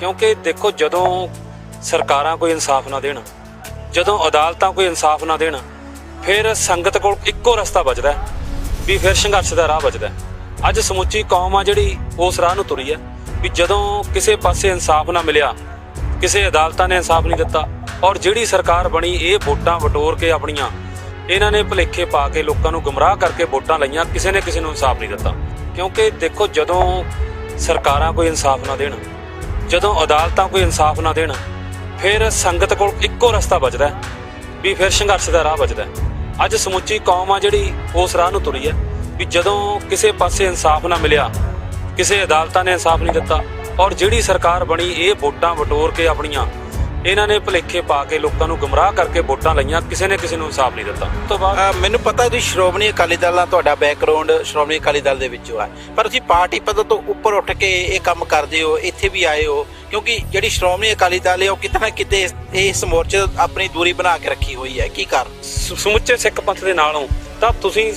ਕਿਉਂਕਿ ਦੇਖੋ ਜਦੋਂ ਸਰਕਾਰਾਂ ਕੋਈ ਇਨਸਾਫ ਨਾ ਦੇਣ, ਜਦੋਂ ਅਦਾਲਤਾਂ ਕੋਈ ਇਨਸਾਫ ਨਾ ਦੇਣ, ਫਿਰ ਸੰਗਤ ਕੋਲ ਇੱਕੋ ਰਸਤਾ ਬਚਦਾ ਵੀ ਫਿਰ ਸੰਘਰਸ਼ ਦਾ ਰਾਹ ਬਚਦਾ ਅੱਜ ਸਮੁੱਚੀ ਕੌਮ ਆ ਜਿਹੜੀ, ਉਸ ਰਾਹ ਨੂੰ ਤੁਰੀ ਹੈ ਵੀ ਜਦੋਂ ਕਿਸੇ ਪਾਸੇ ਇਨਸਾਫ ਨਾ ਮਿਲਿਆ, ਕਿਸੇ ਅਦਾਲਤਾਂ ਨੇ ਇਨਸਾਫ ਨਹੀਂ ਦਿੱਤਾ ਔਰ ਜਿਹੜੀ ਸਰਕਾਰ ਬਣੀ, ਇਹ ਵੋਟਾਂ ਵਟੋਰ ਕੇ ਆਪਣੀਆਂ, ਇਹਨਾਂ ਨੇ ਭੁਲੇਖੇ ਪਾ ਕੇ ਲੋਕਾਂ ਨੂੰ ਗੁੰਮਰਾਹ ਕਰਕੇ ਵੋਟਾਂ ਲਈਆਂ, ਕਿਸੇ ਨੇ ਕਿਸੇ ਨੂੰ ਇਨਸਾਫ ਨਹੀਂ ਦਿੱਤਾ। ਕਿਉਂਕਿ ਦੇਖੋ ਜਦੋਂ ਸਰਕਾਰਾਂ ਕੋਈ ਇਨਸਾਫ ਨਾ ਦੇਣ ਜਦੋਂ ਅਦਾਲਤਾਂ ਕੋਈ ਇਨਸਾਫ ਨਾ ਦੇਣ, ਫਿਰ ਸੰਗਤ ਕੋਲ ਇੱਕੋ ਰਸਤਾ ਬਚਦਾ ਵੀ ਫਿਰ ਸੰਘਰਸ਼ ਦਾ ਰਾਹ ਬਚਦਾ ਅੱਜ ਸਮੁੱਚੀ ਕੌਮ ਆ ਜਿਹੜੀ, ਉਸ ਰਾਹ ਨੂੰ ਤੁਰੀ ਹੈ, ਵੀ ਜਦੋਂ ਕਿਸੇ ਪਾਸੇ ਇਨਸਾਫ ਨਾ ਮਿਲਿਆ, ਕਿਸੇ ਅਦਾਲਤਾਂ ਨੇ ਇਨਸਾਫ ਨਹੀਂ ਦਿੱਤਾ, ਔਰ ਜਿਹੜੀ ਸਰਕਾਰ ਬਣੀ, ਇਹ ਵੋਟਾਂ ਵਟੋਰ ਕੇ ਆਪਣੀਆਂ ਇਹਨਾਂ ਨੇ ਭੁਲੇਖੇ ਪਾ ਕੇ ਲੋਕਾਂ ਨੂੰ ਗੁੰਮਰਾਹ ਕਰਕੇ ਵੋਟਾਂ ਲਈਆਂ ਕਿਸੇ ਨੇ ਕਿਸੇ ਨੂੰ ਇਨਸਾਫ ਨਹੀਂ ਦਿੱਤਾ। ਤੋਂ ਬਾਅਦ ਮੈਨੂੰ ਪਤਾ ਤੁਸੀਂ ਸ਼੍ਰੋਮਣੀ ਅਕਾਲੀ ਦਲ ਨਾਲ ਤੁਹਾਡਾ ਬੈਕਗ੍ਰਾਉਂਡ ਸ਼੍ਰੋਮਣੀ ਅਕਾਲੀ ਦਲ ਦੇ ਵਿੱਚੋਂ ਆ ਪਰ ਤੁਸੀਂ ਪਾਰਟੀ ਪੱਧਰ ਤੋਂ ਉੱਪਰ ਉੱਠ ਕੇ ਇਹ ਕੰਮ ਕਰਦੇ ਹੋ ਇੱਥੇ ਵੀ ਆਏ ਹੋ ਕਿਉਂਕਿ ਜਿਹੜੀ ਸ਼੍ਰੋਮਣੀ ਅਕਾਲੀ ਦਲ ਹੈ ਉਹ ਕਿਤੇ ਨਾ ਕਿਤੇ ਇਸ- ਮੋਰਚੇ ਤੋਂ ਆਪਣੀ ਦੂਰੀ ਬਣਾ ਕੇ ਰੱਖੀ ਹੋਈ ਹੈ। ਕੀ ਕਾਰਨ? ਸ- ਸਮੁੱਚੇ ਸਿੱਖ ਪੰਥ ਦੇ ਨਾਲੋਂ ਤਾਂ ਤੁਸੀਂ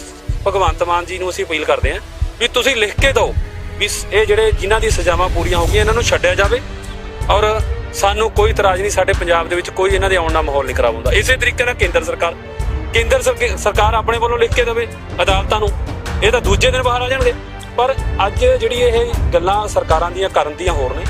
ਭਗਵੰਤ ਮਾਨ ਜੀ ਨੂੰ ਅਸੀਂ ਅਪੀਲ ਕਰਦੇ ਹਾਂ ਵੀ ਤੁਸੀਂ ਲਿਖ ਕੇ ਦਿਓ ਵੀ ਇਹ ਜਿਹੜੇ ਜਿਨ੍ਹਾਂ ਦੀ ਸਜ਼ਾਵਾਂ ਪੂਰੀਆਂ ਹੋ ਗਈਆਂ ਇਹਨਾਂ ਨੂੰ ਛੱਡਿਆ ਜਾਵੇ ਔਰ ਸਾਨੂੰ ਕੋਈ ਇਤਰਾਜ਼ ਨਹੀਂ ਸਾਡੇ ਪੰਜਾਬ ਦੇ ਵਿੱਚ ਕੋਈ ਇਹਨਾਂ ਦੇ ਆਉਣ ਦਾ ਮਾਹੌਲ ਨਹੀਂ ਖਰਾਬ ਹੁੰਦਾ। ਇਸੇ ਤਰੀਕੇ ਨਾਲ ਕੇਂਦਰ ਸਰਕਾਰ ਕੇਂਦਰ ਸਰਕਾਰ ਆਪਣੇ ਵੱਲੋਂ ਲਿਖ ਕੇ ਦੇਵੇ ਅਦਾਲਤਾਂ ਨੂੰ। ਇਹ ਤਾਂ ਦੂਜੇ ਦਿਨ ਬਾਹਰ ਆ ਜਾਣਗੇ। ਪਰ ਅੱਜ ਜਿਹੜੀ ਇਹ ਗੱਲਾਂ ਸਰਕਾਰਾਂ ਦੀਆਂ ਕਰਨ ਦੀਆਂ ਹੋਰ ਨੇ,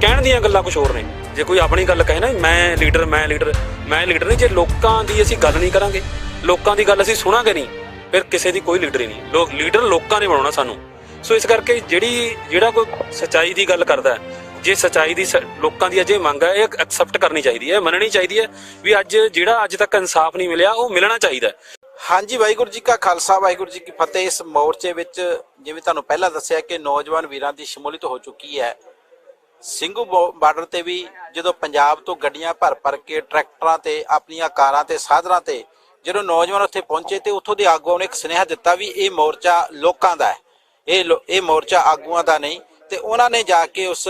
ਕਹਿਣ ਦੀਆਂ ਗੱਲਾਂ ਕੁਝ ਹੋਰ ਨੇ। ਜੇ ਕੋਈ ਆਪਣੀ ਗੱਲ ਕਹੇ ਨਾ, ਮੈਂ ਲੀਡਰ ਮੈਂ ਲੀਡਰ ਮੈਂ ਲੀਡਰ ਨਹੀਂ, ਜੇ ਲੋਕਾਂ ਦੀ ਅਸੀਂ ਗੱਲ ਨਹੀਂ ਕਰਾਂਗੇ, ਲੋਕਾਂ ਦੀ ਗੱਲ ਅਸੀਂ ਸੁਣਾਂਗੇ ਨਹੀਂ, ਫਿਰ ਕਿਸੇ ਦੀ ਕੋਈ ਲੀਡਰ ਹੀ ਨਹੀਂ। ਲੋਕ, ਲੀਡਰ ਲੋਕਾਂ ਨੇ ਬਣਾਉਣਾ ਸਾਨੂੰ। ਸੋ ਇਸ ਕਰਕੇ ਜਿਹੜੀ, ਜਿਹੜਾ ਕੋਈ ਸਚਾਈ ਦੀ ਗੱਲ ਕਰਦਾ ਹੈ ਜੇ ਸਚਾਈ ਦੀ ਲੋਕਾਂ ਦੀ ਅਜੇ ਮੰਗ ਹੈ, ਇਹ ਐਕਸੈਪਟ ਕਰਨੀ ਚਾਹੀਦੀ ਹੈ, ਮੰਨਣੀ ਚਾਹੀਦੀ ਹੈ ਵੀ ਅੱਜ ਜਿਹੜਾ ਅੱਜ ਤੱਕ ਇਨਸਾਫ ਨਹੀਂ ਮਿਲਿਆ, ਉਹ ਮਿਲਣਾ ਚਾਹੀਦਾ ਹਾਂਜੀ, ਵਾਹਿਗੁਰੂ ਜੀ ਕਾ ਖਾਲਸਾ, ਵਾਹਿਗੁਰੂ ਜੀ ਕੀ ਫਤਿਹ। ਇਸ ਮੋਰਚੇ ਵਿੱਚ ਜਿਵੇਂ ਤੁਹਾਨੂੰ ਪਹਿਲਾਂ ਦੱਸਿਆ ਕਿ ਨੌਜਵਾਨ ਵੀਰਾਂ ਦੀ ਸ਼ਮੂਲੀਅਤ ਹੋ ਚੁੱਕੀ ਹੈ, ਸਿੰਘੂ ਬਾਰਡਰ ਤੇ ਵੀ ਜਦੋਂ ਪੰਜਾਬ ਤੋਂ ਗੱਡੀਆਂ ਭਰ ਭਰ ਕੇ ਟਰੈਕਟਰਾਂ ਤੇ, ਆਪਣੀਆਂ ਕਾਰਾਂ ਤੇ, ਸਾਧਨਾਂ ਤੇ ਜਦੋਂ ਨੌਜਵਾਨ ਉੱਥੇ ਪਹੁੰਚੇ ਤੇ ਉੱਥੋਂ ਦੇ ਆਗੂਆਂ ਨੇ ਇੱਕ ਸੁਨੇਹਾ ਦਿੱਤਾ ਵੀ ਇਹ ਮੋਰਚਾ ਲੋਕਾਂ ਦਾ ਹੈ। ਇਹ ਇਹ ਮੋਰਚਾ ਆਗੂਆਂ ਦਾ ਨਹੀਂ ਤੇ ਉਹਨਾਂ ਨੇ ਜਾ ਕੇ ਉਸ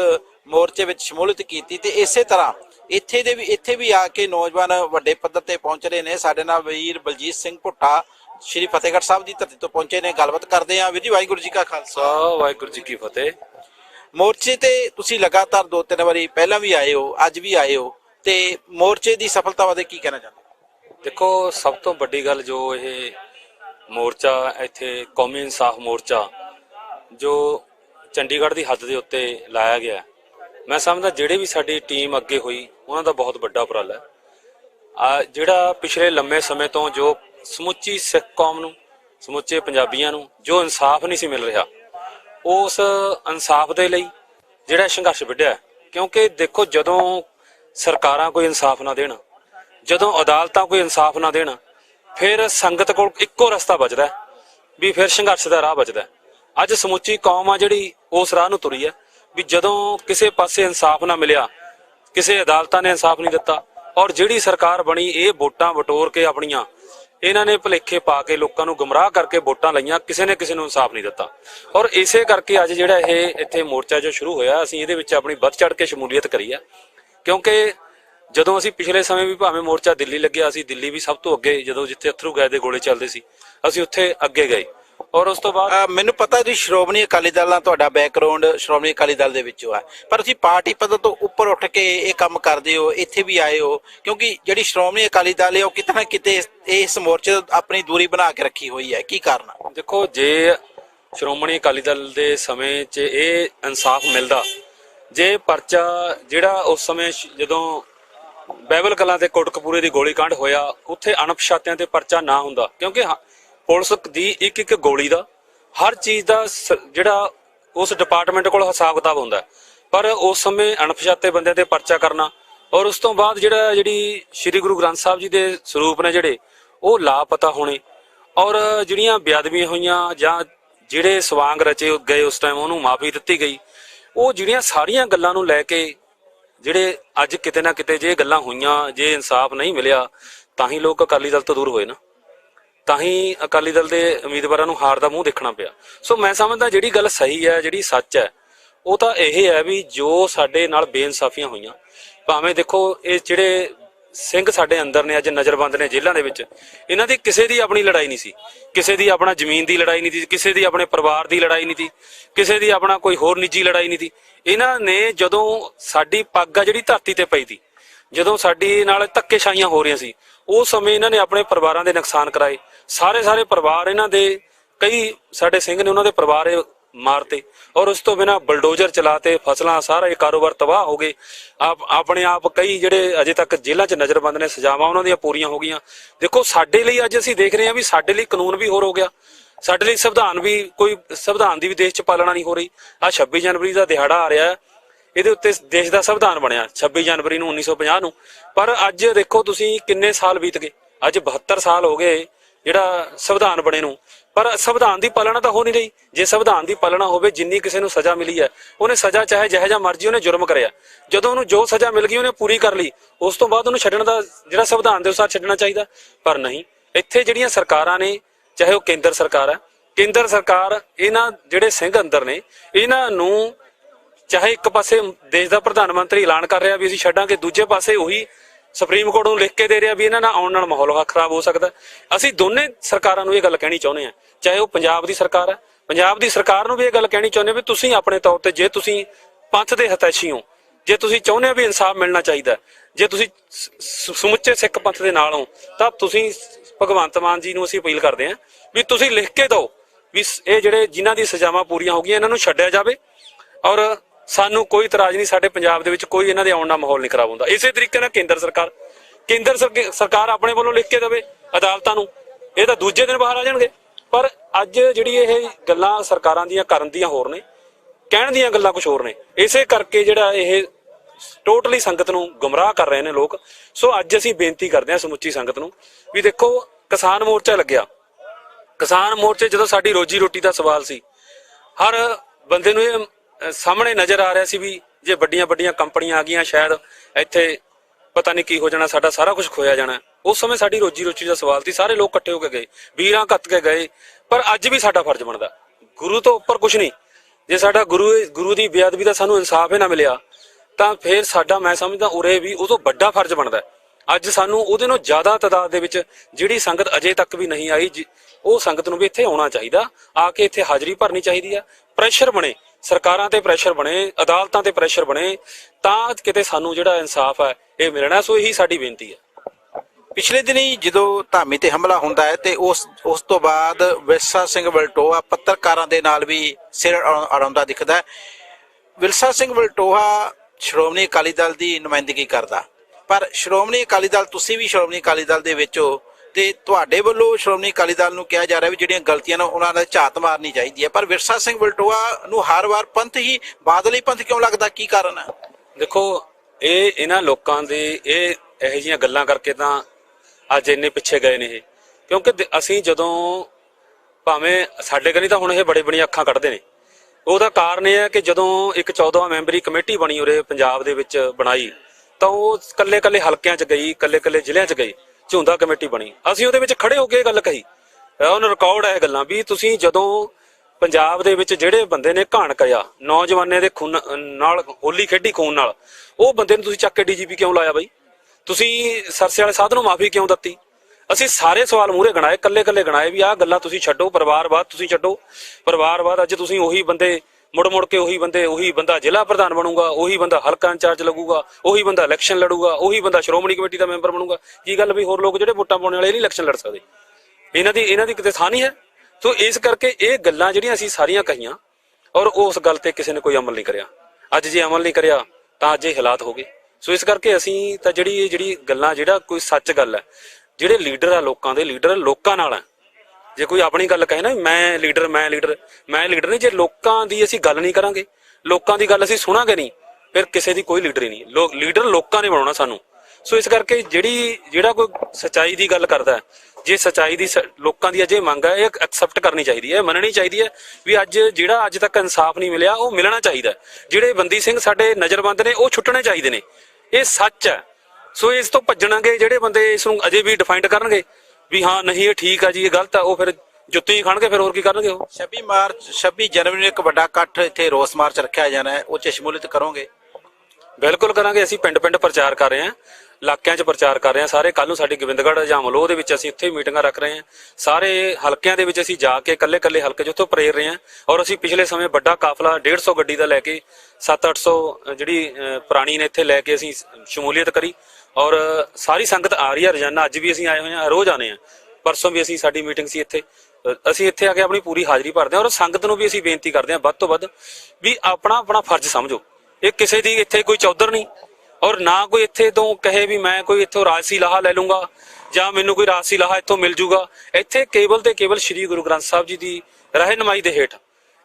ਮੋਰਚੇ ਵਿੱਚ ਸ਼ਮੂਲੀਅਤ ਕੀਤੀ ਤੇ ਇਸੇ ਤਰ੍ਹਾਂ ਇੱਥੇ ਦੇ ਵੀ ਇੱਥੇ ਵੀ ਆ ਕੇ ਨੌਜਵਾਨ ਵੱਡੇ ਪੱਧਰ ਤੇ ਪਹੁੰਚ ਰਹੇ ਨੇ ਸਾਡੇ ਨਾਲ ਵੀਰ ਬਲਜੀਤ ਸਿੰਘ ਭੁੱਟਾ ਸ਼੍ਰੀ ਫਤਿਹਗੜ੍ਹ ਸਾਹਿਬ ਦੀ ਧਰਤੀ ਤੋਂ ਪਹੁੰਚੇ ਨੇ ਗੱਲਬਾਤ ਕਰਦੇ ਆਂ ਵੀਰ ਜੀ ਵਾਹਿਗੁਰੂ ਜੀ ਕਾ ਖਾਲਸਾ ਵਾਹਿਗੁਰੂ ਜੀ ਕੀ ਫਤਿਹ ਮੋਰਚੇ ਤੇ ਤੁਸੀਂ ਲਗਾਤਾਰ ਦੋ ਤਿੰਨ ਵਾਰੀ ਪਹਿਲਾਂ ਵੀ ਆਏ ਹੋ ਅੱਜ ਵੀ ਆਏ ਹੋ ਤੇ ਮੋਰਚੇ ਦੀ ਸਫਲਤਾ ਬਾਰੇ ਕੀ ਕਹਿਣਾ ਚਾਹੁੰਦੇ? ਦੇਖੋ ਸਭ ਤੋਂ ਵੱਡੀ ਗੱਲ ਜੋ ਇਹ ਮੋਰਚਾ ਇੱਥੇ ਕੌਮੀ ਇਨਸਾਫ ਮੋਰਚਾ ਜੋ ਚੰਡੀਗੜ੍ਹ ਦੀ ਹੱਦ ਦੇ ਉੱਤੇ ਲਾਇਆ ਗਿਆ। ਮੈਂ ਸਮਝਦਾ ਜਿਹੜੇ ਵੀ ਸਾਡੀ ਟੀਮ ਅੱਗੇ ਹੋਈ, ਉਹਨਾਂ ਦਾ ਬਹੁਤ ਵੱਡਾ ਉਪਰਾਲਾ ਹੈ। ਆ ਜਿਹੜਾ ਪਿਛਲੇ ਲੰਮੇ ਸਮੇਂ ਤੋਂ ਜੋ ਸਮੁੱਚੀ ਸਿੱਖ ਕੌਮ ਨੂੰ, ਸਮੁੱਚੇ ਪੰਜਾਬੀਆਂ ਨੂੰ ਜੋ ਇਨਸਾਫ ਨਹੀਂ ਸੀ ਮਿਲ ਰਿਹਾ, ਉਸ ਇਨਸਾਫ ਦੇ ਲਈ ਜਿਹੜਾ ਸੰਘਰਸ਼ ਵਿੱਢਿਆ ਕਿਉਂਕਿ ਦੇਖੋ ਜਦੋਂ ਸਰਕਾਰਾਂ ਕੋਈ ਇਨਸਾਫ ਨਾ ਦੇਣ, ਜਦੋਂ ਅਦਾਲਤਾਂ ਕੋਈ ਇਨਸਾਫ ਨਾ ਦੇਣ, ਫਿਰ ਸੰਗਤ ਕੋਲ ਇੱਕੋ ਰਸਤਾ ਬਚਦਾ ਵੀ ਫਿਰ ਸੰਘਰਸ਼ ਦਾ ਰਾਹ ਬਚਦਾ ਅੱਜ ਸਮੁੱਚੀ ਕੌਮ ਆ ਜਿਹੜੀ, ਉਸ ਰਾਹ ਨੂੰ ਤੁਰੀ ਹੈ। ਵੀ ਜਦੋਂ ਕਿਸੇ ਪਾਸੇ ਇਨਸਾਫ ਨਾ ਮਿਲਿਆ, ਕਿਸੇ ਅਦਾਲਤਾਂ ਨੇ ਇਨਸਾਫ ਨਹੀਂ ਦਿੱਤਾ ਔਰ ਜਿਹੜੀ ਸਰਕਾਰ ਬਣੀ ਇਹ ਵੋਟਾਂ ਵਟੋਰ ਕੇ ਆਪਣੀਆਂ, ਇਹਨਾਂ ਨੇ ਭੁਲੇਖੇ ਪਾ ਕੇ ਲੋਕਾਂ ਨੂੰ ਗੁੰਮਰਾਹ ਕਰਕੇ ਵੋਟਾਂ ਲਈਆਂ, ਕਿਸੇ ਨੇ ਕਿਸੇ ਨੂੰ ਇਨਸਾਫ ਨਹੀਂ ਦਿੱਤਾ। ਔਰ ਇਸੇ ਕਰਕੇ ਅੱਜ ਜਿਹੜਾ ਇਹ ਇੱਥੇ ਮੋਰਚਾ ਜੋ ਸ਼ੁਰੂ ਹੋਇਆ, ਅਸੀਂ ਇਹਦੇ ਵਿੱਚ ਆਪਣੀ ਵੱਧ ਚੜ ਕੇ ਸ਼ਮੂਲੀਅਤ ਕਰੀ ਹੈ। ਕਿਉਂਕਿ ਜਦੋਂ ਅਸੀਂ ਪਿਛਲੇ ਸਮੇਂ ਵੀ ਭਾਵੇਂ ਮੋਰਚਾ ਦਿੱਲੀ ਲੱਗਿਆ ਅਸੀਂ ਦਿੱਲੀ ਵੀ ਸਭ ਤੋਂ ਅੱਗੇ ਜਦੋਂ ਜਿੱਥੇ ਅਥਰੂ ਗਏ ਦੇ ਗੋਲੇ ਚੱਲਦੇ ਸੀ, ਅਸੀਂ ਉੱਥੇ ਅੱਗੇ ਗਏ। ਔਰ ਉਸ ਤੋਂ ਬਾਅਦ? ਮੈਨੂੰ ਪਤਾ ਤੁਸੀਂ ਸ਼੍ਰੋਮਣੀ ਅਕਾਲੀ ਦਲ ਨਾਲ ਤੁਹਾਡਾ ਬੈਕਗ੍ਰਾਉਂਡ ਸ਼੍ਰੋਮਣੀ ਅਕਾਲੀ ਦਲ ਦੇ ਵਿੱਚੋਂ ਆ ਪਰ ਤੁਸੀਂ ਪਾਰਟੀ ਪੱਧਰ ਤੋਂ ਉੱਪਰ ਉੱਠ ਕੇ ਇਹ ਕੰਮ ਕਰਦੇ ਹੋ ਇੱਥੇ ਵੀ ਆਏ ਹੋ ਕਿਉਂਕਿ ਜਿਹੜੀ ਸ਼੍ਰੋਮਣੀ ਅਕਾਲੀ ਦਲ ਹੈ ਉਹ ਕਿਤੇ ਨਾ ਕਿਤੇ ਇਸ- ਮੋਰਚੇ ਤੋਂ ਆਪਣੀ ਦੂਰੀ ਬਣਾ ਕੇ ਰੱਖੀ ਹੋਈ ਹੈ। ਕੀ ਕਾਰਨ ਦੇਖੋ ਜੇ ਸ਼੍ਰੋਮਣੀ ਅਕਾਲੀ ਦਲ ਦੇ ਸਮੇਂ 'ਚ ਇਹ ਇਨਸਾਫ ਮਿਲਦਾ ਜੇ ਪਰਚਾ ਜਿਹੜਾ ਉਸ ਸਮੇਂ ਜਦੋਂ ਬਾਈਬਲ ਕਲਾਂ ਤੇ ਕੋਟਕਪੂਰੇ ਦੀ ਗੋਲੀकांड ਹੋਇਆ ਉੱਥੇ ਅਣਪਛਾਤਿਆਂ ਤੇ ਪਰਚਾ ਨਾ ਹੁੰਦਾ ਕਿਉਂਕਿ ਪੁਲਿਸ ਦੀ ਇੱਕ ਇੱਕ ਗੋਲੀ ਦਾ ਹਰ ਚੀਜ਼ ਦਾ ਸ- ਜਿਹੜਾ ਉਸ ਡਿਪਾਰਟਮੈਂਟ ਕੋਲ ਹਿਸਾਬ ਕਿਤਾਬ ਹੁੰਦਾ ਹੈ। ਪਰ ਉਸ ਸਮੇਂ ਅਣਪਛਾਤੇ ਬੰਦਿਆਂ ਤੇ ਪਰਚਾ ਕਰਨਾ ਔਰ ਉਸ ਤੋਂ ਬਾਅਦ ਜਿਹੜਾ ਜਿਹੜੀ ਸ੍ਰੀ ਗੁਰੂ ਗ੍ਰੰਥ ਸਾਹਿਬ ਜੀ ਦੇ ਸਰੂਪ ਨੇ ਜਿਹੜੇ, ਉਹ ਲਾਪਤਾ ਹੋਣੇ ਔਰ ਜਿਹੜੀਆਂ ਬੇਅਦਬੀਆਂ ਹੋਈਆਂ ਜਾਂ ਜਿਹੜੇ ਸਵਾਂਗ ਰਚੇ ਗਏ ਉਸ ਟਾਈਮ ਉਹਨੂੰ ਮਾਫੀ ਦਿੱਤੀ ਗਈ ਉਹ ਜਿਹੜੀਆਂ ਸਾਰੀਆਂ ਗੱਲਾਂ ਨੂੰ ਲੈ ਕੇ ਜਿਹੜੇ ਅੱਜ ਕਿਤੇ ਨਾ ਕਿਤੇ ਜੇ ਇਹ ਗੱਲਾਂ ਹੋਈਆਂ, ਜੇ ਇਨਸਾਫ ਨਹੀਂ ਮਿਲਿਆ, ਤਾਂ ਹੀ ਲੋਕ ਅਕਾਲੀ ਦਲ ਤੋਂ ਦੂਰ ਹੋਏ ਨਾ ਤਾਂ ਹੀ ਅਕਾਲੀ ਦਲ ਦੇ ਉਮੀਦਵਾਰਾਂ ਨੂੰ ਹਾਰ ਦਾ ਮੂੰਹ ਦੇਖਣਾ ਪਿਆ। ਸੋ ਮੈਂ ਸਮਝਦਾ ਜਿਹੜੀ ਗੱਲ ਸਹੀ ਹੈ, ਜਿਹੜੀ ਸੱਚ ਹੈ, ਉਹ ਤਾਂ ਇਹ ਹੈ ਵੀ ਜੋ ਸਾਡੇ ਨਾਲ ਬੇਇਨਸਾਫੀਆਂ ਹੋਈਆਂ, ਭਾਵੇਂ ਦੇਖੋ ਇਹ ਜਿਹੜੇ ਸਿੰਘ ਸਾਡੇ ਅੰਦਰ ਨੇ, ਅੱਜ ਨਜ਼ਰਬੰਦ ਨੇ ਜੇਲ੍ਹਾਂ ਦੇ ਵਿੱਚ, ਇਹਨਾਂ ਦੀ ਕਿਸੇ ਦੀ ਆਪਣੀ ਲੜਾਈ ਨਹੀਂ ਸੀ। ਕਿਸੇ ਦੀ ਆਪਣਾ ਜ਼ਮੀਨ ਦੀ ਲੜਾਈ ਨਹੀਂ ਸੀ, ਕਿਸੇ ਦੀ ਆਪਣੇ ਪਰਿਵਾਰ ਦੀ ਲੜਾਈ ਨਹੀਂ ਸੀ, ਕਿਸੇ ਦੀ ਆਪਣਾ ਕੋਈ ਹੋਰ ਨਿੱਜੀ ਲੜਾਈ ਨਹੀਂ ਸੀ। ਇਹਨਾਂ ਨੇ ਜਦੋਂ ਸਾਡੀ ਪੱਗ ਆ ਜਿਹੜੀ ਧਰਤੀ ਤੇ ਪਈ ਦੀ ਜਦੋਂ ਸਾਡੀ ਨਾਲ ਧੱਕੇਸ਼ਾਹੀਆਂ ਹੋ ਰਹੀਆਂ ਸੀ, ਉਸ ਸਮੇਂ ਇਹਨਾਂ ਨੇ ਆਪਣੇ ਪਰਿਵਾਰਾਂ ਦੇ ਨੁਕਸਾਨ ਕਰਾਏ ਸਾਰੇ ਸਾਰੇ ਪਰਿਵਾਰ ਇਹਨਾਂ ਦੇ, ਕਈ ਸਾਡੇ ਸਿੰਘ ਨੇ ਉਹਨਾਂ ਦੇ ਪਰਿਵਾਰ ਇਹ ਮਾਰਤੇ ਔਰ ਉਸ ਤੋਂ ਬਿਨਾ ਬਲਡੋਜ਼ਰ ਚਲਾਤੇ, ਫਸਲਾਂ, ਸਾਰਾ ਇਹ ਕਾਰੋਬਾਰ ਤਬਾਹ ਹੋ ਗਏ। ਆਪ, ਆਪਣੇ ਆਪ ਕਈ ਜਿਹੜੇ ਅਜੇ ਤੱਕ ਜੇਲ੍ਹਾਂ 'ਚ ਨਜ਼ਰਬੰਦ ਨੇ, ਸਜ਼ਾਵਾਂ ਉਹਨਾਂ ਦੀਆਂ ਪੂਰੀਆਂ ਹੋ ਗਈਆਂ। ਦੇਖੋ, ਸਾਡੇ ਲਈ ਅੱਜ ਅਸੀਂ ਦੇਖ ਰਹੇ ਹਾਂ ਵੀ ਸਾਡੇ ਲਈ ਕਾਨੂੰਨ ਵੀ ਹੋਰ ਹੋ ਗਿਆ। ਸਾਡੇ ਲਈ ਸੰਵਿਧਾਨ ਵੀ ਕੋਈ, ਸੰਵਿਧਾਨ ਦੀ ਵੀ ਦੇਸ਼ 'ਚ ਪਾਲਣਾ ਨਹੀਂ ਹੋ ਰਹੀ। ਆ 26 ਜਨਵਰੀ ਦਾ ਦਿਹਾੜਾ ਆ ਰਿਹਾ ਇਹਦੇ ਉੱਤੇ ਦੇਸ਼ ਦਾ ਸੰਵਿਧਾਨ ਬਣਿਆ 26 ਜਨਵਰੀ ਨੂੰ 1950 ਨੂੰ। ਪਰ ਅੱਜ ਦੇਖੋ ਤੁਸੀਂ ਕਿੰਨੇ ਸਾਲ ਬੀਤ ਗਏ। ਅੱਜ 72 ਸਾਲ ਹੋ ਗਏ ਜਿਹੜਾ ਸੰਵਿਧਾਨ ਬਣੇ ਨੂੰ। ਪਰ ਸੰਵਿਧਾਨ ਦੀ ਪਾਲਣਾ ਤਾਂ ਹੋ ਨਹੀਂ ਰਹੀ। ਜੇ ਸੰਵਿਧਾਨ ਦੀ ਪਾਲਣਾ ਹੋਵੇ, ਜਿੰਨੀ ਕਿਸੇ ਨੂੰ ਸਜ਼ਾ ਮਿਲੀ ਹੈ, ਉਹਨੇ ਸਜ਼ਾ ਚਾਹੇ ਜਿਹੋ ਜਿਹਾ ਮਰਜ਼ੀ ਉਹਨੇ ਜੁਰਮ ਕਰਿਆ। ਜਦੋਂ ਉਹਨੂੰ ਜੋ ਸਜ਼ਾ ਮਿਲ ਗਈ, ਉਹਨੇ ਪੂਰੀ ਕਰ ਲਈ। ਉਸ ਤੋਂ ਬਾਅਦ ਉਹਨੂੰ ਛੱਡਣ ਦਾ ਜਿਹੜਾ ਸੰਵਿਧਾਨ ਦੇ ਅਨੁਸਾਰ ਛੱਡਣਾ ਚਾਹੀਦਾ। ਪਰ ਨਹੀਂ। ਇੱਥੇ ਜਿਹੜੀਆਂ ਸਰਕਾਰਾਂ ਨੇ, ਚਾਹੇ ਉਹ ਕੇਂਦਰ ਸਰਕਾਰ ਹੈ, ਕੇਂਦਰ ਸਰਕਾਰ ਇਹਨਾਂ ਜਿਹੜੇ ਸਿੰਘ ਅੰਦਰ ਨੇ, ਇਹਨਾਂ ਨੂੰ ਚਾਹੇ ਇੱਕ ਪਾਸੇ ਦੇਸ਼ ਦਾ ਪ੍ਰਧਾਨ ਮੰਤਰੀ ਐਲਾਨ ਕਰ ਰਿਹਾ ਵੀ ਅਸੀਂ ਛੱਡਾਂਗੇ, ਦੂਜੇ ਪਾਸੇ ਉਹੀ ਸੁਪਰੀਮ ਕੋਰਟ ਨੂੰ ਲਿਖ ਕੇ ਦੇ ਰਿਹਾ ਵੀ ਇਹਨਾਂ ਨਾਲ ਆਉਣ ਨਾਲ ਮਾਹੌਲ ਖਰਾਬ ਹੋ ਸਕਦਾ। ਅਸੀਂ ਦੋਨੇ ਸਰਕਾਰਾਂ ਨੂੰ ਇਹ ਗੱਲ ਕਹਿਣੀ ਚਾਹੁੰਦੇ ਆ ਚਾਹੇ ਉਹ ਪੰਜਾਬ ਦੀ ਸਰਕਾਰ ਹੈ। ਪੰਜਾਬ ਦੀ ਸਰਕਾਰ ਨੂੰ ਵੀ ਇਹ ਗੱਲ ਕਹਿਣੀ ਚਾਹੁੰਦੇ ਵੀ ਤੁਸੀਂ ਆਪਣੇ ਤੌਰ ਤੇ ਜੇ ਤੁਸੀਂ ਪੰਥ ਦੇ ਹਤੈਸ਼ੀ ਹੋ, ਜੇ ਤੁਸੀਂ ਚਾਹੁੰਦੇ ਹੋ ਵੀ ਇਨਸਾਫ ਮਿਲਣਾ ਚਾਹੀਦਾ ਜੇ ਤੁਸੀਂ ਸਮੁੱਚੇ ਸਿੱਖ ਪੰਥ ਦੇ ਨਾਲ ਹੋ, ਤਾਂ ਤੁਸੀਂ ਭਗਵੰਤ ਮਾਨ ਜੀ ਨੂੰ ਅਸੀਂ ਅਪੀਲ ਕਰਦੇ ਹਾਂ ਵੀ ਤੁਸੀਂ ਲਿਖ ਕੇ ਦਿਓ ਵੀ ਇਹ ਜਿਹੜੇ ਜਿਨ੍ਹਾਂ ਦੀ ਸਜ਼ਾਵਾਂ ਪੂਰੀਆਂ ਹੋ ਗਈਆਂ, ਇਹਨਾਂ ਨੂੰ ਛੱਡਿਆ ਜਾਵੇ ਔਰ ਸਾਨੂੰ ਕੋਈ ਇਤਰਾਜ਼ ਨਹੀਂ, ਸਾਡੇ ਪੰਜਾਬ ਦੇ ਵਿੱਚ ਕੋਈ ਇਹਨਾਂ ਦੇ ਆਉਣ ਦਾ ਮਾਹੌਲ ਨਹੀਂ ਖਰਾਬ ਹੁੰਦਾ। ਇਸੇ ਤਰੀਕੇ ਨਾਲ ਕੇਂਦਰ ਸਰਕਾਰ ਕੇਂਦਰ ਸਰਕਾਰ ਆਪਣੇ ਵੱਲੋਂ ਲਿਖ ਕੇ ਦੇਵੇ ਅਦਾਲਤਾਂ ਨੂੰ। ਇਹ ਤਾਂ ਦੂਜੇ ਦਿਨ ਬਾਹਰ ਆ ਜਾਣਗੇ। ਪਰ ਅੱਜ ਜਿਹੜੀ ਇਹ ਗੱਲਾਂ ਸਰਕਾਰਾਂ ਦੀਆਂ ਕਰਨ ਦੀਆਂ ਹੋਰ ਨੇ, ਕਹਿਣ ਦੀਆਂ ਗੱਲਾਂ ਕੁਝ ਹੋਰ ਨੇ। ਇਸੇ ਕਰਕੇ ਜਿਹੜਾ ਇਹ ਟੋਟਲੀ ਸੰਗਤ ਨੂੰ ਗੁੰਮਰਾਹ ਕਰ ਰਹੇ ਨੇ ਲੋਕ। ਸੋ ਅੱਜ ਅਸੀਂ ਬੇਨਤੀ ਕਰਦੇ ਹਾਂ ਸਮੁੱਚੀ ਸੰਗਤ ਨੂੰ ਵੀ ਦੇਖੋ, ਕਿਸਾਨ ਮੋਰਚਾ ਲੱਗਿਆ। ਕਿਸਾਨ ਮੋਰਚੇ ਜਦੋਂ ਸਾਡੀ ਰੋਜੀ ਰੋਟੀ ਦਾ ਸਵਾਲ ਸੀ, ਹਰ ਬੰਦੇ ਨੂੰ ਇਹ ਸਾਹਮਣੇ ਨਜ਼ਰ ਆ ਰਿਹਾ ਸੀ ਵੀ ਜੇ ਵੱਡੀਆਂ ਵੱਡੀਆਂ ਕੰਪਨੀਆਂ ਆ ਗਈਆਂ ਸ਼ਾਇਦ ਇੱਥੇ ਪਤਾ ਨਹੀਂ ਕੀ ਹੋ ਜਾਣਾ, ਸਾਡਾ ਸਾਰਾ ਕੁਝ ਖੋਇਆ ਜਾਣਾ। ਉਸ ਸਮੇਂ ਸਾਡੀ ਰੋਜੀ ਰੋਟੀ ਦਾ ਸਵਾਲ ਸੀ, ਸਾਰੇ ਲੋਕ ਇਕੱਠੇ ਹੋ ਕੇ ਗਏ, ਵੀਰਾਂ ਕੱਤ ਕੇ ਗਏ, ਪਰ ਅੱਜ ਵੀ ਸਾਡਾ ਫਰਜ਼ ਬਣਦਾ। ਗੁਰੂ ਤੋਂ ਉੱਪਰ ਕੁਝ ਨਹੀਂ। ਜੇ ਸਾਡਾ ਗੁਰੂ ਗੁਰੂ ਦੀ ਬੇਅਦਬੀ ਦਾ ਸਾਨੂੰ ਇਨਸਾਫ ਹੀ ਨਾ ਮਿਲਿਆ, ਤਾਂ ਫਿਰ ਸਾਡਾ, ਮੈਂ ਸਮਝਦਾ ਉਰੇ ਵੀ ਉਹ ਤੋਂ ਵੱਡਾ ਫਰਜ਼ ਬਣਦਾ ਅੱਜ ਸਾਨੂੰ ਉਹਦੇ ਨਾਲੋਂ ਜ਼ਿਆਦਾ ਤਾਦਾਦ ਦੇ ਵਿੱਚ ਜਿਹੜੀ ਸੰਗਤ ਅਜੇ ਤੱਕ ਵੀ ਨਹੀਂ ਆਈ, ਜਿ- ਉਹ ਸੰਗਤ ਨੂੰ ਵੀ ਇੱਥੇ ਆਉਣਾ ਚਾਹੀਦਾ, ਆ ਕੇ ਇੱਥੇ ਹਾਜ਼ਰੀ ਭਰਨੀ ਚਾਹੀਦੀ ਆ, ਪ੍ਰੈਸ਼ਰ ਬਣੇ। ਸਰਕਾਰਾਂ ਤੇ ਪ੍ਰੈਸ਼ਰ ਬਣੇ, ਅਦਾਲਤਾਂ ਤੇ ਪ੍ਰੈਸ਼ਰ ਬਣੇ, ਤਾਂ ਕਿਤੇ ਸਾਨੂੰ ਜਿਹੜਾ ਇਨਸਾਫ ਹੈ, ਇਹ ਮਿਲਣਾ ਸੋ ਇਹੀ ਸਾਡੀ ਬੇਨਤੀ ਹੈ। ਪਿਛਲੇ ਦਿਨੀ ਜਦੋਂ ਧਾਮੀ ਤੇ ਹਮਲਾ ਹੁੰਦਾ ਹੈ ਤੇ ਉਸ ਉਸ ਤੋਂ ਬਾਅਦ ਵਿਰਸਾ ਸਿੰਘ ਵਲਟੋਆ ਪੱਤਰਕਾਰਾਂ ਦੇ ਨਾਲ ਵੀ ਸਿਰ ਅੜਾ- ਅੜਾਉਂਦਾ ਦਿਖਦਾ ਵਿਰਸਾ ਸਿੰਘ ਵਲਟੋਹਾ ਸ਼੍ਰੋਮਣੀ ਅਕਾਲੀ ਦਲ ਦੀ ਨੁਮਾਇੰਦਗੀ ਕਰਦਾ। ਪਰ ਸ਼੍ਰੋਮਣੀ ਅਕਾਲੀ ਦਲ, ਤੁਸੀਂ ਵੀ ਸ਼੍ਰੋਮਣੀ ਅਕਾਲੀ ਦਲ ਦੇ ਵਿੱਚੋਂ ਤੇ ਤੁਹਾਡੇ ਵੱਲੋਂ ਸ਼੍ਰੋਮਣੀ ਅਕਾਲੀ ਦਲ ਨੂੰ ਕਿਹਾ ਜਾ ਰਿਹਾ ਵੀ ਜਿਹੜੀਆਂ ਗਲਤੀਆਂ ਨੇ ਉਹਨਾਂ ਨਾਲ ਝਾਤ ਮਾਰਨੀ ਚਾਹੀਦੀ ਹੈ। ਪਰ ਵਿਰਸਾ ਸਿੰਘ ਬਲਟੋਆ ਨੂੰ ਹਰ ਵਾਰ ਪੰਥ ਹੀ ਬਾਦਲੀ ਪੰਥ ਕਿਉਂ ਲੱਗਦਾ? ਕੀ ਕਾਰਨ ਹੈ? ਦੇਖੋ, ਇਹ ਇਹਨਾਂ ਲੋਕਾਂ ਦੇ, ਇਹ ਇਹੋ ਜਿਹੀਆਂ ਗੱਲਾਂ ਕਰਕੇ ਤਾਂ ਅੱਜ ਇੰਨੇ ਪਿੱਛੇ ਗਏ ਨੇ ਇਹ। ਕਿਉਂਕਿ ਅਸੀਂ ਜਦੋਂ ਭਾਵੇਂ ਸਾਡੇ ਕਨੀ ਤਾਂ ਹੁਣ ਇਹ ਬੜੇ ਬੜੀਆਂ ਅੱਖਾਂ ਕੱਢਦੇ ਨੇ। ਉਹਦਾ ਕਾਰਨ ਇਹ ਹੈ ਕਿ ਜਦੋਂ ਇੱਕ 14ਵਾਂ ਮੈਂਬਰੀ ਕਮੇਟੀ ਬਣੀ ਉਰੇ ਪੰਜਾਬ ਦੇ ਵਿੱਚ ਬਣਾਈ, ਤਾਂ ਉਹ ਕੱਲੇ ਕੱਲੇ ਹਲਕਿਆਂ 'ਚ ਗਈ ਕੱਲੇ ਕੱਲੇ ਜ਼ਿਲ੍ਹਿਆਂ 'ਚ ਗਈ। ਝੁੰਦਾ ਕਮੇਟੀ ਬਣੀ। ਅਸੀਂ ਉਹਦੇ ਵਿੱਚ ਖੜੇ ਹੋ ਕੇ ਇਹ ਗੱਲ ਕਹੀ। ਉਹਨ ਰਿਕਾਰਡ ਹੈ ਗੱਲਾਂ ਵੀ ਤੁਸੀਂ ਜਦੋਂ ਪੰਜਾਬ ਦੇ ਵਿੱਚ ਜਿਹੜੇ ਬੰਦੇ ਨੇ ਘਾਣ ਕਰਿਆ, ਨੌਜਵਾਨਾਂ ਦੇ ਖੂਨ ਨਾਲ, ਹੋਲੀ ਖੇਡੀ ਖੂਨ ਨਾਲ, ਉਹ ਬੰਦੇ ਨੂੰ ਤੁਸੀਂ ਚੱਕ ਕੇ ਡੀਜੀਪੀ ਕਿਉਂ ਲਾਇਆ ਬਾਈ? ਤੁਸੀਂ ਸਰਸੇ ਵਾਲੇ ਸਾਧ ਨੂੰ ਮਾਫੀ ਕਿਉਂ ਦਿੱਤੀ? ਅਸੀਂ ਸਾਰੇ ਸਵਾਲ ਮੂਹਰੇ ਗਣਾਏ ਕੱਲੇ ਕੱਲੇ ਗਣਾਏ ਵੀ ਆਹ ਗੱਲਾਂ ਤੁਸੀਂ ਛੱਡੋ, ਪਰਿਵਾਰਵਾਦ ਤੁਸੀਂ ਛੱਡੋ। ਪਰਿਵਾਰਵਾਦ ਅੱਜ ਤੁਸੀਂ ਉਹੀ ਬੰਦੇ ਮੁੜ ਮੁੜ ਕੇ ਉਹੀ ਬੰਦੇ, ਉਹੀ ਬੰਦਾ ਜ਼ਿਲ੍ਹਾ ਪ੍ਰਧਾਨ ਬਣੂਗਾ, ਉਹੀ ਬੰਦਾ ਹਲਕਾ ਇੰਚਾਰਜ ਲੱਗੂਗਾ, ਉਹੀ ਬੰਦਾ ਇਲੈਕਸ਼ਨ ਲੜੂਗਾ, ਉਹੀ ਬੰਦਾ ਸ਼੍ਰੋਮਣੀ ਕਮੇਟੀ ਦਾ ਮੈਂਬਰ ਬਣੂਗਾ। ਕੀ ਗੱਲ ਵੀ ਹੋਰ ਲੋਕ ਜਿਹੜੇ ਵੋਟਾਂ ਪਾਉਣ ਵਾਲੇ ਇਹ ਨਹੀਂ ਇਲੈਕਸ਼ਨ ਲੜ ਸਕਦੇ? ਇਹਨਾਂ ਦੀ ਇਹਨਾਂ ਦੀ ਕਿਤੇ ਥਾਂ ਨਹੀਂ ਹੈ? ਸੋ ਇਸ ਕਰਕੇ ਇਹ ਗੱਲਾਂ ਜਿਹੜੀਆਂ ਅਸੀਂ ਸਾਰੀਆਂ ਕਹੀਆਂ ਔਰ ਉਸ ਗੱਲ ਤੇ ਕਿਸੇ ਨੇ ਕੋਈ ਅਮਲ ਨਹੀਂ ਕਰਿਆ। ਅੱਜ ਜੇ ਅਮਲ ਨਹੀਂ ਕਰਿਆ, ਤਾਂ ਅੱਜ ਇਹ ਹਾਲਾਤ ਹੋ ਗਏ। ਸੋ ਇਸ ਕਰਕੇ ਅਸੀਂ ਤਾਂ ਜਿਹੜੀ ਜਿਹੜੀ ਗੱਲਾਂ, ਜਿਹੜਾ ਕੋਈ ਸੱਚ ਗੱਲ ਹੈ, ਜਿਹੜੇ ਲੀਡਰ ਆ ਲੋਕਾਂ ਦੇ, ਲੀਡਰ ਲੋਕਾਂ ਨਾਲ ਹੈ ਜੇ ਕੋਈ ਆਪਣੀ ਗੱਲ ਕਹੇ ਨਾ, ਮੈਂ ਲੀਡਰ ਮੈਂ ਲੀਡਰ ਮੈਂ ਲੀਡਰ ਨਹੀਂ, ਜੇ ਲੋਕਾਂ ਦੀ ਅਸੀਂ ਗੱਲ ਨਹੀਂ ਕਰਾਂਗੇ, ਲੋਕਾਂ ਦੀ ਗੱਲ ਅਸੀਂ ਸੁਣਾਂਗੇ ਨਹੀਂ, ਫਿਰ ਕਿਸੇ ਦੀ ਕੋਈ ਲੀਡਰ ਹੀ ਨਹੀਂ। ਲੋਕ, ਲੀਡਰ ਲੋਕਾਂ ਨੇ ਬਣਾਉਣਾ ਸਾਨੂੰ। ਸੋ ਇਸ ਕਰਕੇ ਜਿਹੜੀ, ਜਿਹੜਾ ਕੋਈ ਸਚਾਈ ਦੀ ਗੱਲ ਕਰਦਾ ਜੇ ਸਚਾਈ ਦੀ ਸ- ਲੋਕਾਂ ਦੀ ਅਜੇ ਮੰਗ ਹੈ, ਇਹ ਐਕਸੈਪਟ ਕਰਨੀ ਚਾਹੀਦੀ ਹੈ, ਮੰਨਣੀ ਚਾਹੀਦੀ ਹੈ ਵੀ ਅੱਜ ਜਿਹੜਾ ਅੱਜ ਤੱਕ ਇਨਸਾਫ ਨਹੀਂ ਮਿਲਿਆ, ਉਹ ਮਿਲਣਾ ਚਾਹੀਦਾ ਜਿਹੜੇ ਬੰਦੀ ਸਿੰਘ ਸਾਡੇ ਨਜ਼ਰਬੰਦ ਨੇ, ਉਹ ਛੁੱਟਣੇ ਚਾਹੀਦੇ ਨੇ। ਇਹ ਸੱਚ ਹੈ। ਸੋ ਇਸ ਤੋਂ ਭੱਜਣਗੇ, ਜਿਹੜੇ ਬੰਦੇ ਇਸ ਨੂੰ ਅਜੇ ਵੀ ਡਿਫਾਈਂਡ ਕਰਨਗੇ ਵੀ ਹਾਂ ਨਹੀਂ ਇਹ ਠੀਕ ਆ ਜੀ ਇਹ ਗਲਤ ਆ ਉਹ ਫਿਰ ਜੁੱਤੀ ਖਾਣਗੇ ਫਿਰ ਹੋਰ ਕੀ ਕਰਨਗੇ ਉਹ? 26 ਮਾਰਚ 26 ਜਨਵਰੀ ਨੂੰ ਇੱਕ ਵੱਡਾ ਇਕੱਠ ਇੱਥੇ ਰੋਸ ਮਾਰਚ ਰੱਖਿਆ ਜਾਣਾ ਹੈ ਉਹ ਚ ਸ਼ਮੂਲੀਅਤ ਕਰੋਗੇ। ਬਿਲਕੁਲ ਕਰਾਂਗੇ ਅਸੀਂ ਪਿੰਡ-ਪਿੰਡ ਪ੍ਰਚਾਰ ਕਰ ਰਹੇ ਹਾਂ ਇਲਾਕਿਆਂ 'ਚ ਪ੍ਰਚਾਰ ਕਰ ਰਹੇ ਹਾਂ ਸਾਰੇ ਕੱਲ ਨੂੰ ਸਾਡੀ ਗੋਬਿੰਦਗੜ੍ਹ ਜਾਂ ਅਮਲੋਹ ਦੇ ਵਿੱਚ ਅਸੀਂ ਉੱਥੇ ਮੀਟਿੰਗਾਂ ਰੱਖ ਰਹੇ ਹਾਂ ਸਾਰੇ ਹਲਕਿਆਂ ਦੇ ਵਿੱਚ ਅਸੀਂ ਜਾ ਕੇ ਕੱਲੇ-ਕੱਲੇ ਹਲਕੇ 'ਚ ਉੱਥੋਂ ਪ੍ਰੇਰ ਰਹੇ ਹਾਂ ਔਰ ਅਸੀਂ ਪਿਛਲੇ ਸਮੇਂ ਵੱਡਾ ਕਾਫਲਾ 150 ਗੱਡੀ ਦਾ ਲੈ ਕੇ 7-800 ਜਿਹੜੀ ਪੁਰਾਣੀ ਨੇ ਇੱਥੇ ਲੈ ਕੇ ਅਸੀਂ ਸ਼ਮੂਲੀਅਤ ਕਰੀ ਔਰ ਸਾਰੀ ਸੰਗਤ ਆ ਰਹੀ ਹੈ ਰੋਜ਼ਾਨਾ। ਅੱਜ ਵੀ ਅਸੀਂ ਆਏ ਹੋਏ ਹਾਂ ਰੋਜ਼ ਆਨੇ ਹਾਂ ਪਰਸੋਂ ਵੀ ਅਸੀਂ ਸਾਡੀ ਮੀਟਿੰਗ ਸੀ ਇੱਥੇ। ਅਸੀਂ ਇੱਥੇ ਆ ਕੇ ਆਪਣੀ ਪੂਰੀ ਹਾਜ਼ਰੀ ਭਰਦੇ ਹਾਂ ਔਰ ਸੰਗਤ ਨੂੰ ਵੀ ਅਸੀਂ ਬੇਨਤੀ ਕਰਦੇ ਹਾਂ ਵੱਧ ਤੋਂ ਵੱਧ ਵੀ ਆਪਣਾ ਆਪਣਾ ਫਰਜ਼ ਸਮਝੋ। ਇਹ ਕਿਸੇ ਦੀ ਇੱਥੇ ਕੋਈ ਚੌਧਰ ਨਹੀਂ ਔਰ ਨਾ ਕੋਈ ਇੱਥੇ ਤੋਂ ਕਹੇ ਵੀ ਮੈਂ ਕੋਈ ਇੱਥੋਂ ਰਾਜਸੀ ਲਾਹਾ ਲੈ ਲੂੰਗਾ ਜਾਂ ਮੈਨੂੰ ਕੋਈ ਰਾਜਸੀ ਲਾਹਾ ਇੱਥੋਂ ਮਿਲ ਜੂਗਾ। ਇੱਥੇ ਕੇਵਲ ਤੇ ਕੇਵਲ ਸ੍ਰੀ ਗੁਰੂ ਗ੍ਰੰਥ ਸਾਹਿਬ ਜੀ ਦੀ ਰਹਿਨਮਾਈ ਦੇ ਹੇਠ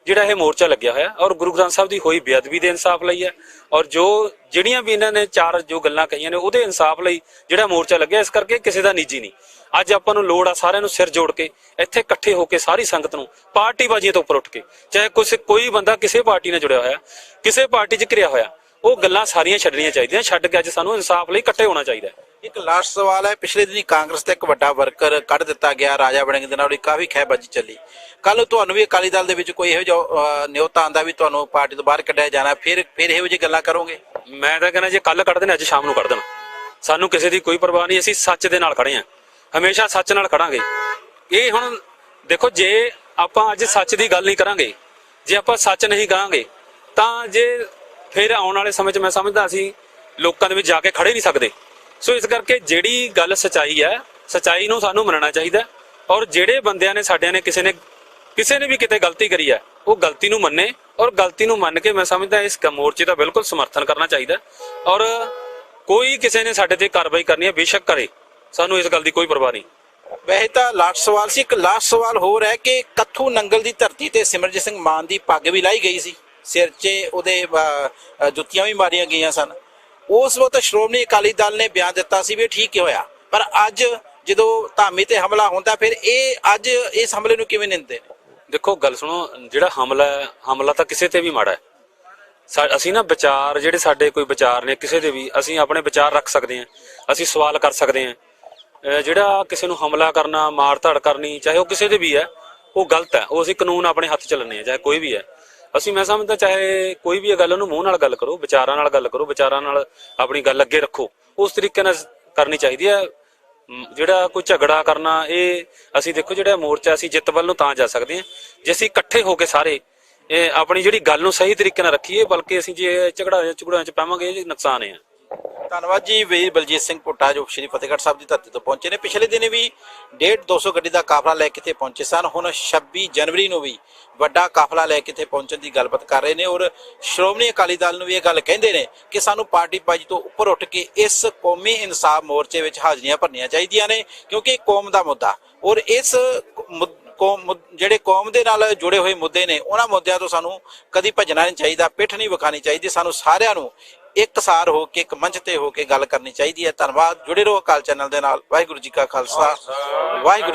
ਜਿਹੜਾ ਇਹ ਮੋਰਚਾ ਲੱਗਿਆ ਹੋਇਆ ਔਰ ਗੁਰੂ ਗ੍ਰੰਥ ਸਾਹਿਬ ਦੀ ਹੋਈ ਬੇਅਦਬੀ ਦੇ ਇਨਸਾਫ ਲਈ ਹੈ ਔਰ ਜੋ ਜਿਹੜੀਆਂ ਵੀ ਇਹਨਾਂ ਨੇ ਚਾਰ ਜੋ ਗੱਲਾਂ ਕਹੀਆਂ ਨੇ ਉਹਦੇ ਇਨਸਾਫ ਲਈ ਜਿਹੜਾ ਮੋਰਚਾ ਲੱਗਿਆ ਇਸ ਕਰਕੇ ਕਿਸੇ ਦਾ ਨਿੱਜੀ ਨਹੀਂ। ਅੱਜ ਆਪਾਂ ਨੂੰ ਲੋੜ ਆ ਸਾਰਿਆਂ ਨੂੰ ਸਿਰ ਜੋੜ ਕੇ ਇੱਥੇ ਇਕੱਠੇ ਹੋ ਕੇ ਸਾਰੀ ਸੰਗਤ ਨੂੰ ਪਾਰਟੀ ਬਾਜ਼ੀਆਂ ਤੋਂ ਉੱਪਰ ਉੱਠ ਕੇ, ਚਾਹੇ ਕੁਛ ਕੋਈ ਬੰਦਾ ਕਿਸੇ ਪਾਰਟੀ ਨਾਲ ਜੁੜਿਆ ਹੋਇਆ, ਕਿਸੇ ਪਾਰਟੀ 'ਚ ਘਿਰਿਆ ਹੋਇਆ, ਉਹ ਗੱਲਾਂ ਸਾਰੀਆਂ ਛੱਡਣੀਆਂ ਚਾਹੀਦੀਆਂ, ਛੱਡ ਕੇ ਅੱਜ ਸਾਨੂੰ ਇਨਸਾਫ ਲਈ ਇਕੱਠੇ ਹੋਣਾ ਚਾਹੀਦਾ ਹੈ। ਇੱਕ ਲਾਸਟ ਸਵਾਲ ਹੈ। ਪਿਛਲੇ ਦਿਨੀ ਕਾਂਗਰਸ ਦਾ ਇੱਕ ਵੱਡਾ ਵਰਕਰ ਕੱਢ ਦਿੱਤਾ ਗਿਆ। ਰਾਜਾ ਵੜਿੰਗ ਦੇ ਨਾਲ ਕਾਫੀ ਖਹਿਬਾਜ਼ੀ ਚੱਲੀ। ਕੱਲ ਤੁਹਾਨੂੰ ਵੀ ਅਕਾਲੀ ਦਲ ਦੇ ਵਿੱਚ ਕੋਈ ਇਹੋ ਜਿਹਾ ਅਹ, ਨਿਯੋਤਾ ਆਂਦਾ ਵੀ ਤੁਹਾਨੂੰ ਪਾਰਟੀ ਤੋਂ ਬਾਹਰ ਕੱਢਿਆ ਜਾਣਾ ਫਿਰ ਫਿਰ ਇਹੋ ਜਿਹੀ ਗੱਲਾਂ ਕਰੋਗੇ? ਮੈਂ ਤਾਂ ਕਹਿੰਦਾ ਜੇ ਕੱਲ ਕੱਢ ਦੇਣ ਅੱਜ ਸ਼ਾਮ ਨੂੰ ਕੱਢ ਦੇਣ। ਸਾਨੂੰ ਕਿਸੇ ਦੀ ਕੋਈ ਪਰਵਾਹ ਨਹੀਂ। ਅਸੀਂ ਸੱਚ ਦੇ ਨਾਲ ਖੜੇ ਆਂ ਹਮੇਸ਼ਾ ਸੱਚ ਨਾਲ ਖੜਾਂਗੇ ਇਹ ਹੁਣ ਦੇਖੋ ਜੇ ਆਪਾਂ ਅੱਜ ਸੱਚ ਦੀ ਗੱਲ ਨਹੀਂ ਕਰਾਂਗੇ ਜੇ ਆਪਾਂ ਸੱਚ ਨਹੀਂ ਕਹਾਂਗੇ ਤਾਂ ਜੇ ਫਿਰ ਆਉਣ ਵਾਲੇ ਸਮੇਂ 'ਚ ਮੈਂ ਸਮਝਦਾ ਅਸੀਂ ਲੋਕਾਂ ਦੇ ਵਿੱਚ ਜਾ ਕੇ ਖੜੇ ਨਹੀਂ ਸਕਦੇ। ਸੋ ਇਸ ਕਰਕੇ ਜਿਹੜੀ ਗੱਲ ਸਚਾਈ ਹੈ, ਸਚਾਈ ਨੂੰ ਸਾਨੂੰ ਮੰਨਣਾ ਚਾਹੀਦਾ ਔਰ ਜਿਹੜੇ ਬੰਦਿਆਂ ਨੇ ਸਾਡਿਆਂ ਨੇ ਕਿਸੇ ਨੇ ਕਿਸੇ ਨੇ ਵੀ ਕਿਤੇ ਗਲਤੀ ਕਰੀ ਹੈ, ਉਹ ਗਲਤੀ ਨੂੰ ਮੰਨੇ ਔਰ ਗਲਤੀ ਨੂੰ ਮੰਨ ਕੇ ਮੈਂ ਸਮਝਦਾ ਇਸ ਮੋਰਚੇ ਦਾ ਬਿਲਕੁਲ ਸਮਰਥਨ ਕਰਨਾ ਚਾਹੀਦਾ ਔਰ ਕੋਈ ਕਿਸੇ ਨੇ ਸਾਡੇ ਤੇ ਕਾਰਵਾਈ ਕਰਨੀ ਹੈ, ਬੇਸ਼ੱਕ ਕਰੇ, ਸਾਨੂੰ ਇਸ ਗੱਲ ਦੀ ਕੋਈ ਪਰਵਾਹ ਨਹੀਂ। ਵੈਸੇ ਤਾਂ ਲਾਸਟ ਸਵਾਲ ਸੀ, ਇੱਕ ਲਾਸਟ ਸਵਾਲ ਹੋਰ ਹੈ ਕਿ ਕੱਥੂ ਨੰਗਲ ਦੀ ਧਰਤੀ ਤੇ ਸਿਮਰਜੀਤ ਸਿੰਘ ਮਾਨ ਦੀ ਪੱਗ ਵੀ ਲਾਈ ਗਈ ਸੀ, ਸਿਰ 'ਚ ਉਹਦੇ ਜੁੱਤੀਆਂ ਵੀ ਮਾਰੀਆਂ ਗਈਆਂ ਸਨ। ਉਸ ਵਕਤ ਸ਼੍ਰੋਮਣੀ ਅਕਾਲੀ ਦਲ ਨੇ ਬਿਆਨ ਦਿੱਤਾ ਸੀ ਵੀ ਠੀਕ ਹੋਇਆ? ਪਰ ਅੱਜ ਜਦੋਂ ਧਾਮੀ ਤੇ ਹਮਲਾ ਹੁੰਦਾ, ਫਿਰ ਇਹ ਅੱਜ ਇਸ ਹਮਲੇ ਨੂੰ ਕਿਵੇਂ ਨਿੰਦਦੇ ਨੇ? ਦੇਖੋ, ਗੱਲ ਸੁਣੋ, ਜਿਹੜਾ ਹਮਲਾ ਹਮਲਾ ਤਾਂ ਕਿਸੇ ਤੇ ਵੀ ਮਾੜਾ ਹੈ। ਅਸੀਂ ਨਾ ਵਿਚਾਰ, ਜਿਹੜੇ ਸਾਡੇ ਕੋਈ ਵਿਚਾਰ ਨੇ, ਕਿਸੇ ਦੇ ਵੀ, ਅਸੀਂ ਆਪਣੇ ਵਿਚਾਰ ਰੱਖ ਸਕਦੇ ਹਾਂ, ਅਸੀਂ ਸਵਾਲ ਕਰ ਸਕਦੇ ਹਾਂ। ਜਿਹੜਾ ਕਿਸੇ ਨੂੰ ਹਮਲਾ ਕਰਨਾ ਮਾਰ ਧੜ ਕਰਨੀ, ਚਾਹੇ ਉਹ ਕਿਸੇ ਦੇ ਵੀ ਹੈ, ਉਹ ਗਲਤ ਹੈ, ਉਹ ਅਸੀਂ ਕਾਨੂੰਨ ਆਪਣੇ ਹੱਥ ਚ ਲੈਂਦੇ ਹਾਂ, ਚਾਹੇ ਕੋਈ ਵੀ ਹੈ। ਅਸੀਂ ਮੈਂ ਸਮਝਦਾ ਚਾਹੇ ਕੋਈ ਵੀ ਇਹ ਗੱਲ ਉਹਨੂੰ ਮੂੰਹ ਨਾਲ ਗੱਲ ਕਰੋ, ਵਿਚਾਰਾਂ ਨਾਲ ਗੱਲ ਕਰੋ, ਵਿਚਾਰਾਂ ਨਾਲ ਆਪਣੀ ਗੱਲ ਅੱਗੇ ਰੱਖੋ। ਉਸ ਤਰੀਕੇ ਨਾਲ ਕਰਨੀ ਚਾਹੀਦੀ ਹੈ ਜਿਹੜਾ ਕੋਈ ਝਗੜਾ ਕਰਨਾ, ਇਹ ਅਸੀਂ ਦੇਖੋ ਜਿਹੜਾ ਮੋਰਚਾ, ਅਸੀਂ ਜਿੱਤ ਵੱਲ ਨੂੰ ਤਾਂ ਜਾ ਸਕਦੇ ਹਾਂ। ਜੇ ਅਸੀਂ ਇਕੱਠੇ ਹੋ ਕੇ ਸਾਰੇ, ਇਹ ਆਪਣੀ ਜਿਹੜੀ ਗੱਲ ਨੂੰ ਸਹੀ ਤਰੀਕੇ ਨਾਲ ਰੱਖੀਏ, ਬਲਕਿ ਅਸੀਂ ਜੇ ਝਗੜਾ ਝਗੜਾਂ ਚ ਪਾਵਾਂਗੇ, ਇਹ ਨੁਕਸਾਨ ਹੈ ਧੰਨਵਾਦ ਜੀ, ਵੀਰ ਬਲਜੀਤ ਸਿੰਘ ਪੁੱਟਾ ਜੋ ਸ਼੍ਰੀ ਫਤਿਹਗੜ੍ਹ ਸਾਹਿਬ ਦੀ ਧਰਤੀ ਤੋਂ ਪਹੁੰਚੇ ਨੇ। ਪਿਛਲੇ ਦਿਨੇ ਵੀ 1.5 200 ਗੱਡੀ ਦਾ ਕਾਫਲਾ ਲੈ ਕੇ ਇੱਥੇ ਪਹੁੰਚੇ ਸਨ। ਹੁਣ 26 ਜਨਵਰੀ ਨੂੰ ਵੀ ਵੱਡਾ ਕਾਫਲਾ ਲੈ ਕੇ ਇੱਥੇ ਪਹੁੰਚਣ ਦੀ ਗੱਲਬਾਤ ਕਰ ਰਹੇ ਨੇ ਔਰ ਸ਼੍ਰੋਮਣੀ ਅਕਾਲੀ ਦਲ ਨੂੰ ਵੀ ਇਹ ਗੱਲ ਕਹਿੰਦੇ ਨੇ ਕਿ ਸਾਨੂੰ ਪਾਰਟੀ ਬਾਜੀ ਤੋਂ ਉੱਪਰ ਉੱਠ ਕੇ ਇਸ ਕੌਮੀ ਇਨਸਾਫ ਮੋਰਚੇ ਵਿੱਚ ਹਾਜ਼ਰੀਆਂ ਭਰਨੀਆਂ ਚਾਹੀਦੀਆਂ ਨੇ, ਕਿਉਂਕਿ ਕੌਮ ਦਾ ਮੁੱਦਾ। ਔਰ ਇਸ ਕੌਮ ਜਿਹੜੇ ਕੌਮ ਦੇ ਨਾਲ ਜੁੜੇ ਹੋਏ ਮੁੱਦੇ ਨੇ, ਉਹਨਾਂ ਮੁੱਦਿਆਂ ਤੋਂ ਸਾਨੂੰ ਕਦੀ ਭਜਣਾ ਨਹੀਂ ਚਾਹੀਦਾ, ਪਿੱਠ ਨਹੀਂ ਵਿਖਾਣੀ ਚਾਹੀਦੀ। ਸਾਨੂੰ ਸਾਰਿਆਂ ਨੂੰ ਇੱਕਸਾਰ ਹੋ ਕੇ ਇੱਕ ਮੰਚ ਤੇ ਹੋ ਕੇ ਗੱਲ ਕਰਨੀ ਚਾਹੀਦੀ ਹੈ। ਧੰਨਵਾਦ। ਜੁੜੇ ਰਹੋ ਅਕਾਲ ਚੈਨਲ ਦੇ ਨਾਲ। ਵਾਹਿਗੁਰੂ ਜੀ ਕਾ ਖਾਲਸਾ। ਵਾਹਿਗੁਰੂ